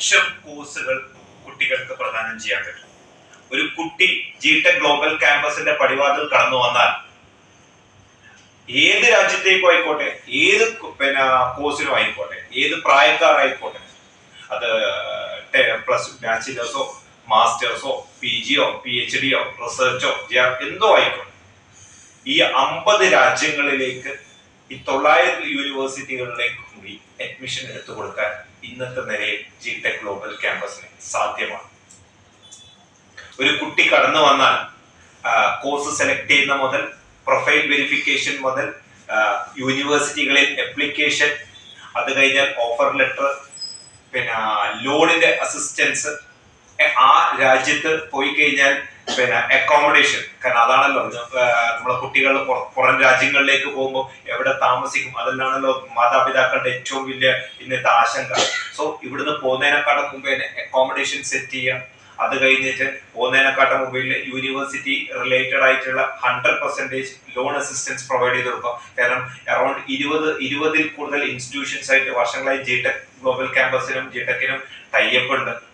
ലക്ഷം കോഴ്സുകൾ കുട്ടികൾക്ക് പ്രദാനം ചെയ്യാൻ പറ്റും. ഒരു കുട്ടി ജിടെക് ഗ്ലോബൽ ക്യാമ്പസിന്റെ പടിവാതിൽ കടന്നു വന്നാൽ ഏത് രാജ്യത്തേക്കും ആയിക്കോട്ടെ ഏത് പിന്നെ കോഴ്സിനും ആയിക്കോട്ടെ ഏത് പ്രായക്കാരായിക്കോട്ടെ അത് പ്ലസ് ബാച്ചിലേഴ്സോ മാസ്റ്റേഴ്സോ പി ജിയോ പി എച്ച് ഡിയോ റിസർച്ചോ എന്തോ ആയിക്കോട്ടെ. ഈ അമ്പത് രാജ്യങ്ങളിലേക്ക് ഈ തൊള്ളായിരം യൂണിവേഴ്സിറ്റികളിലേക്ക് കൂടി അഡ്മിഷൻ എടുത്തു കൊടുക്കാൻ ഇന്നത്തെ നിലയിൽ ജി ടെക് ഗ്ലോബൽ ക്യാമ്പസിന് സാധ്യമാണ്. ഒരു കുട്ടി കടന്നു വന്നാൽ കോഴ്സ് സെലക്ട് ചെയ്യുന്ന മുതൽ പ്രൊഫൈൽ വെരിഫിക്കേഷൻ മുതൽ യൂണിവേഴ്സിറ്റികളിൽ അപ്ലിക്കേഷൻ അത് കഴിഞ്ഞാൽ ഓഫർ ലെറ്റർ പിന്നെ ലോണിന്റെ അസിസ്റ്റൻസ് ആ രാജ്യത്ത് പോയി കഴിഞ്ഞാൽ പിന്നെ അക്കോമഡേഷൻ കാരണം അതാണല്ലോ നമ്മളെ കുട്ടികൾ പുറ- രാജ്യങ്ങളിലേക്ക് പോകുമ്പോൾ എവിടെ താമസിക്കും അതെല്ലാണല്ലോ മാതാപിതാക്കളുടെ ഏറ്റവും വലിയ ഇന്നത്തെ ആശങ്ക. സോ ഇവിടുന്ന് പോകുന്നതിനെക്കാളും മുമ്പ് തന്നെ അക്കോമഡേഷൻ സെറ്റ് ചെയ്യാം. അത് കഴിഞ്ഞിട്ട് പോകുന്നതിനെക്കാട്ടും മുമ്പിൽ യൂണിവേഴ്സിറ്റി റിലേറ്റഡ് ആയിട്ടുള്ള hundred percentage loan assistance provide ചെയ്ത് കൊടുക്കാം. കാരണം അറൌണ്ട് ഇരുപത് ഇരുപതിൽ കൂടുതൽ ഇൻസ്റ്റിറ്റ്യൂഷൻസ് ആയിട്ട് വർഷങ്ങളായി ജി ടെക് ഗ്ലോബൽ ക്യാമ്പസിനും ടെക്കിനും ടൈപ്പ് ഉണ്ട്.